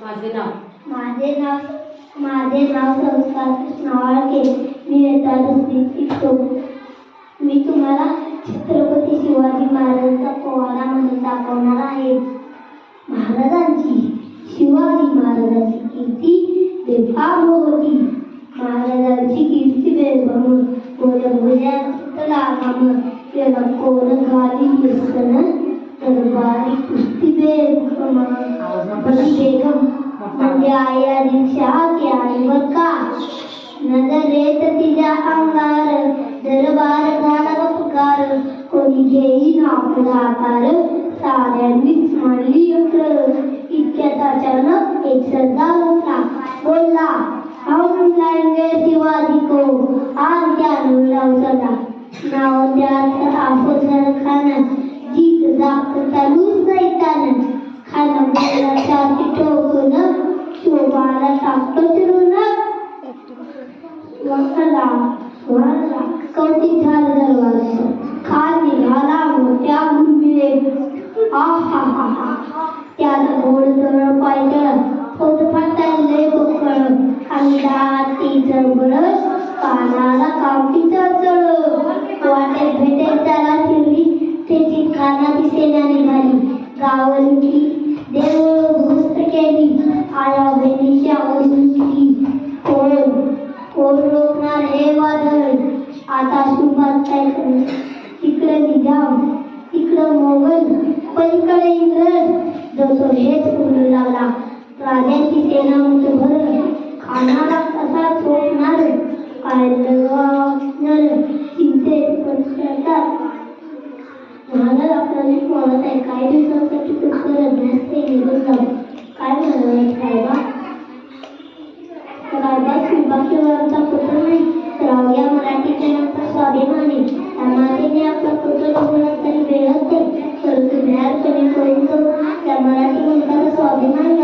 माझे नाव. माझे नाव माझे नाव संस्कार कृष्ण आळके मी येतात शिकतो मी तुम्हाला छत्रपती शिवाजी महाराजांचा पोवाडा म्हणून दाखवणार आहे. महाराजांची शिवाजी महाराजांची कीर्ती बेफाम होती. महाराजांची कीर्ती बेफाम. मोठ्या भोज्या सुतला काम त्याला कोण गाली व्यसन दरबारी कुस्ती बेफाम बली बेगम म्हणजे तिच्या अंगार दरबार झाला कोणी आपला आकार साऱ्यांनीच अक्र इतक्यात अचानक एक सरदार उठला बोलला हम लाएंगे शिवाजी को आज क्या नाव त्यात अफजल शोभाला टाकतो चिरून वखला कौतिक झालं दरवाजा. निघाला मोठ्या गुंबिले आ हा हा. हा गोड पायदळ फाटायले ती जबळ कानाला कावटीचा वाटेत भेटेल त्याला फिरली त्याची कानाची सेना निघाली. गावली तिकडं पलीकडे इंग्रज जसं हेच बोलू लागला. राजांची सेना उंच भरल. खानाला कसा चोपणार काय वाचणार चिंतेत महाराज आपल्याला म्हणत आहे. काही दिवसांसाठी पुष्कळ अभ्यास ते निघून जाऊ. काय म्हणाले साहेबा? राजा सुभाषरावांचा पुत्र नाही तर अवघ्या मराठीच्या नंतर स्वाभिमानी. त्या मातेने आपला पुत्र त्या मराठी मुलगाचा स्वाभिमान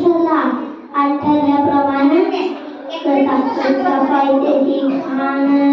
दिवस ठरला आणि ठरल्याप्रमाणे पाहिजे पायथ्याची खाण